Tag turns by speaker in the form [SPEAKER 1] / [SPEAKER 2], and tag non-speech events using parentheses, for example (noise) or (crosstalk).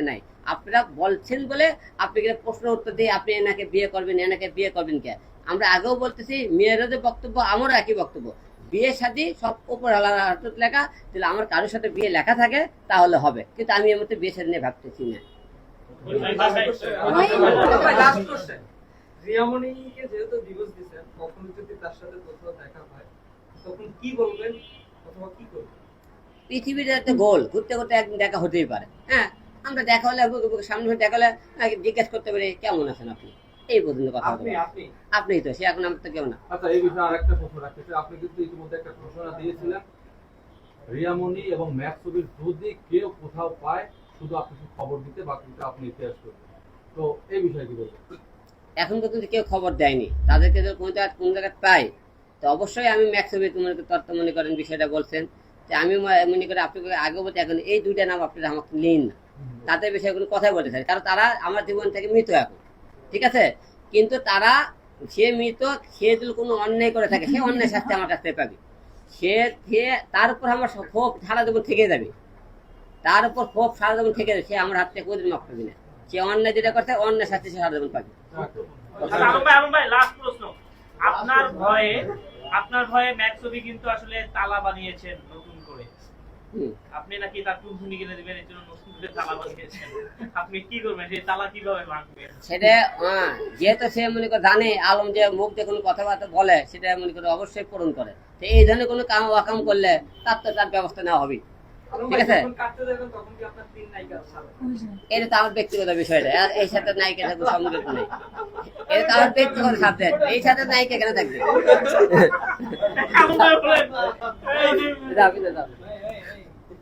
[SPEAKER 1] নাই। আপনারা বলছেন বলে আপনি প্রশ্ন উত্তর দিয়ে আপনি এনাকে বিয়ে করবেন এনাকে বিয়ে করবেন কে? আমরা আগেও বলতেছি মেয়েরও যে বক্তব্য আমারও একই বক্তব্য। বিয়ে শাদী সব উপর হাতত লেখা তাহলে আমার কারোর সাথে বিয়ে লেখা থাকে তাহলে হবে। কিন্তু আমি এর মধ্যে বিয়ে শাদী নিয়ে ভাবতেছি না।
[SPEAKER 2] লাস্ট কোশ্চেন রিয়ামণিকে যেহেতু ডিভোর্স দিয়েছেন কখনো যদি তার সাথে কোথাও দেখা হয় তখন কি বলবেন অথবা কি করবেন?
[SPEAKER 1] পৃথিবীর একটা গোল ঘুরতে ঘুরতে একদিন দেখা হতেই পারে। হ্যাঁ আমরা দেখা হলে সামনে হয়ে দেখা হলে জিজ্ঞেস করতে পারি কেমন আছেন আপনি? এই পর্যন্ত কথা
[SPEAKER 2] আপনি আপনি।
[SPEAKER 1] তো সে এখন আমার তো কেউ না।
[SPEAKER 3] আচ্ছা এই বিষয়ে আরেকটা প্রশ্ন রাখতে চাই। আপনি কিন্তু ইতিমধ্যে একটা ঘোষণা দিয়েছিলেন রিয়ামণি এবং ম্যাক্সবির যদি কেউ কোথাও পায় শুধু আপনি খবর দিতে বাকিটা আপনি ইতিহাস করবেন। তো এই বিষয়ে কি বলবেন?
[SPEAKER 1] এখন পর্যন্ত কেউ খবর দেয়নি। তাদেরকে যদি কোন জায়গায় কোন জায়গায় পাই তো অবশ্যই আমি ম্যাক্সিমে তোমার তত্ত্ব মনে করেন বিষয়টা বলছেন। যে আমি মনে করি আপনাকে আগে বলতে এখন এই দুইটা নাম আপনারা আমাকে নিন না। তাদের বিষয়ে কোনো কথাই বলতে চাই কারণ তারা আমার জীবন থেকে মৃত এখন। ঠিক আছে? কিন্তু তারা সে মৃত সে যদি কোনো অন্যায় করে থাকে সে অন্যায় (laughs) শাস্তি আমার কাছ থেকে পাবে। সে সে তার উপর আমার ক্ষোভ সারা জীবন থেকে যাবে। তার উপর ক্ষোভ সারা জীবন থেকে যাবে। সে আমার হাত থেকে কোনোদিন মাফ করবে না। সে অন্যায় যেটা করছে অন্যায় শাস্তি সে সারা জীবন পাবে।
[SPEAKER 4] আচ্ছা, আলম ভাই আলম ভাই লাস্ট প্রশ্ন। আপনার ভয়ে আপনার ভয়ে ম্যাক্সবি কিন্তু আসলে তালা বানিয়েছেন নতুন করে। আপনি নাকি তার টুনটুনি কিনে দিবেন এর জন্য নতুন করে তালা বানিয়েছেন আপনি কি করবেন সেই তালা কীভাবে ভাঙবেন?
[SPEAKER 1] সেটা যেহেতু সে মনে করে জানে আলম যে মুখ দিয়ে কোনো কথাবার্তা বলে সেটা মনে করে অবশ্যই পূরণ করে। তো এই ধরনের কোনো কাম ওয়াকাম করলে তার তো তার ব্যবস্থা নেওয়া হবে ঠিক আছে। এটা তো আমার ব্যক্তিগত বিষয়টা। আর এই সাথে নায়িকা থাকবে সম্মিলিত নেই। এটা তো আমার ব্যক্তিগত সাবজেক্ট। এই সাথে নায়িকা কেন থাকবে?